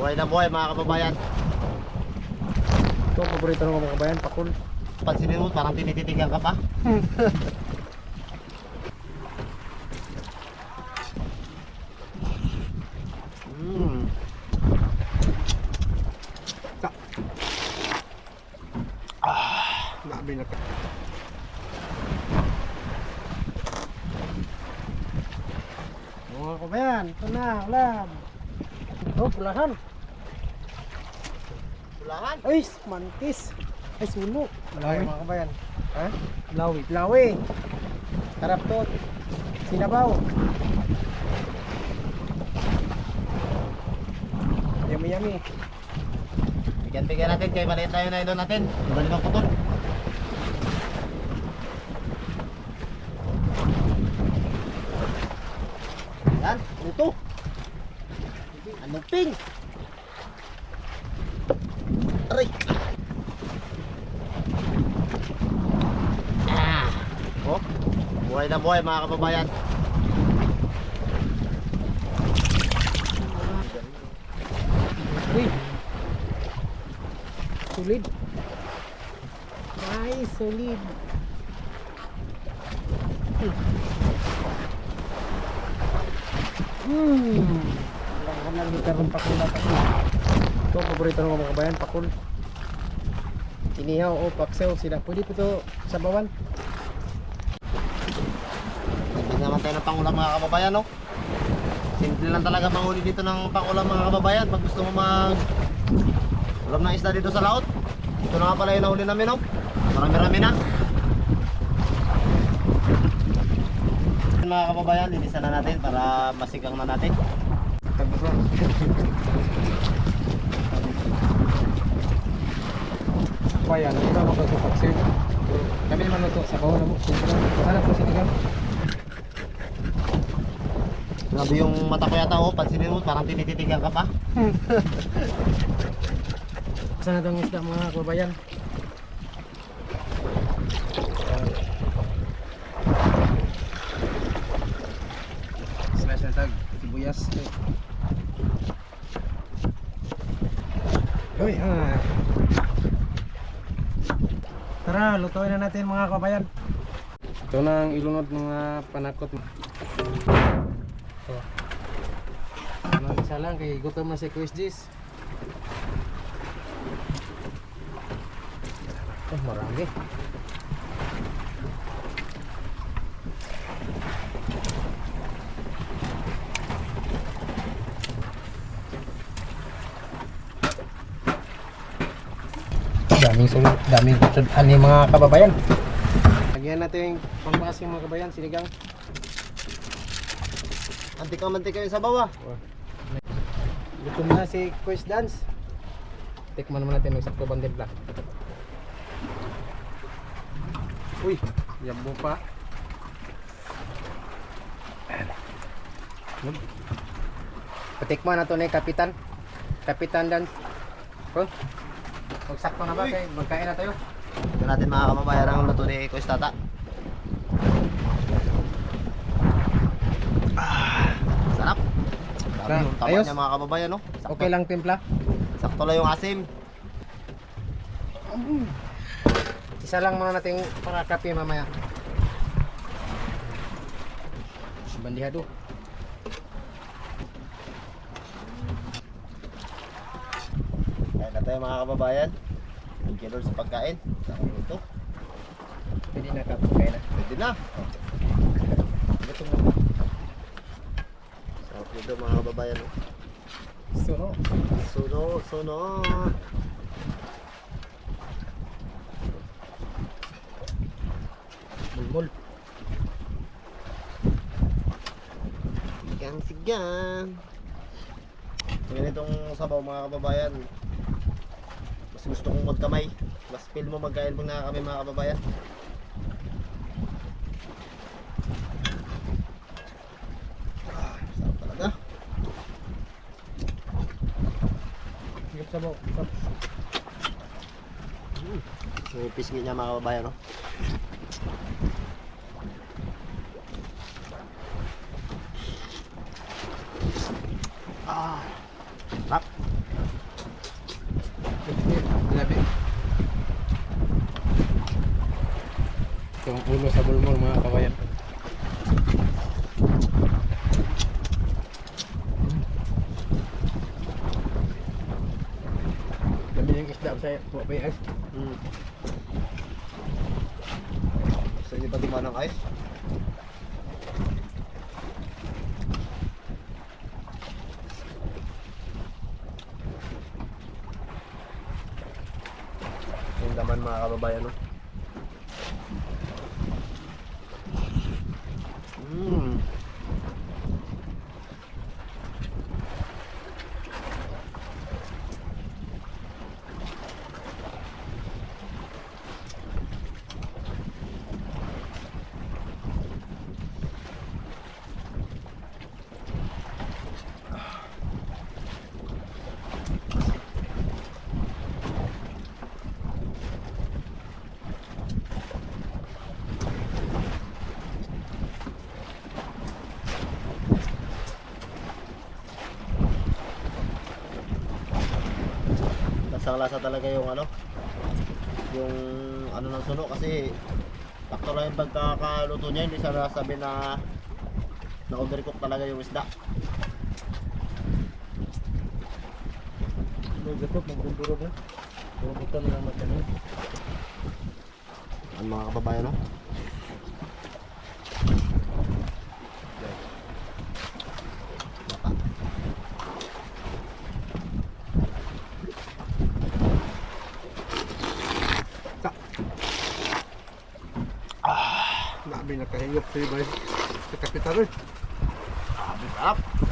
Buhay na buhay mga kababayan. Ito, paborito ng mga kabayan, pakul. Pansinin mo, parang tinititigan ka pa. Mm. Labi na Mga kabayan, ito na, ulam. Ito, pulahan. Sulahan. Ay, mantis. Ay, suno. Malawi. mga kabayan. Ha? Lawi. Lawi. Karaptot. Sinabaw. Yummy, yummy. Bigyan-bigyan natin kay maliit tayo na idol natin. Iba limang putol. Yan, ano to? Ano ping? Aray! Ah! Oh, buhay na buhay mga kababayan. Uy. Solid. Ay, solid. Hmm. Wala ka nang karon pakul na pakul. Ito, paborito ng mga kabayan, pakul. Inihaw o paksew sila. Pwede po ito sa bawan. Hindi naman tayo ng pangulam mga kababayan, no? Simple lang talaga manghuli dito ng pangulam mga kababayan. Pag gusto mo mag ulam ng isda dito sa laot. Ito na nga pala yung nahuli namin, no? Marami-rami na. Mga kababayan, linisan na natin para masigang na natin. Bayan, iba mo sa paksew. Kami naman ito sa bawan mo. Hanap ko sinigang. Grabe yung mata ko yata, oh. Pansinin mo, parang tinititigan ka pa. Saan na itong isda mga kabayan? Slash na tag, sibuyas. Uy, ah. Tara, lutuin na natin mga kabayan. Ito na ang ilunod mga panakot. Oh. Ano isa lang kay gutom na si Quiz Gis. Oh, marami. Daming sulod, daming sulod ani mga kababayan. Lagyan natin yung pangmasing mga kababayan, sinigang. Antika-mantika yung sabaw, ah. Gutom na si Quiz Dance. Tikman naman natin ng sakto bandil lang. Uy, yabo pa. Patikman na to ni Kapitan. Kapitan Dance. Oh. Pag sakto na ba kay magkain na tayo. Ito natin mga kababayan ang luto ni Kuya Tata. Ah, sarap. Grabe Sarap. yung tama Ayos. niya mga kababayan, no? Sakto, Okay lang timpla. sakto lang yung asim. Isa lang muna natin para kape mamaya. Bandihado. Kaya na tayo mga kababayan. Thank you Lord sa pagkain. Ito. Pwede na kapagkain na. Pwede na. Gutom na. Sarap nito mga kababayan. no? Suno. Suno, suno. Bulbul. Sigang sigang. Ganitong sabaw mga kababayan. Gusto kong magkamay. Mas feel mo magkain pag nakakami mga kababayan. Ah, sarap talaga. Higap sabaw. Sarap. Yung pisngi niya mga kababayan, no? Ah, natin itong ulo sa bulmol mga kawayan dami niyang isda sa pupay ice mm. sa inyo ba di manang ice? Mga kababayan, no? Lasang lasa talaga yung ano yung ano ng suno kasi sakto lang yung pagkakaluto niya hindi sa sabi na na overcook talaga yung isda Nagdatok, magdudurog na. Puro buto na magkanin. ang mga kababayan no Nabi nakahingap sa ibay. Sa kapitan rin. Sarap.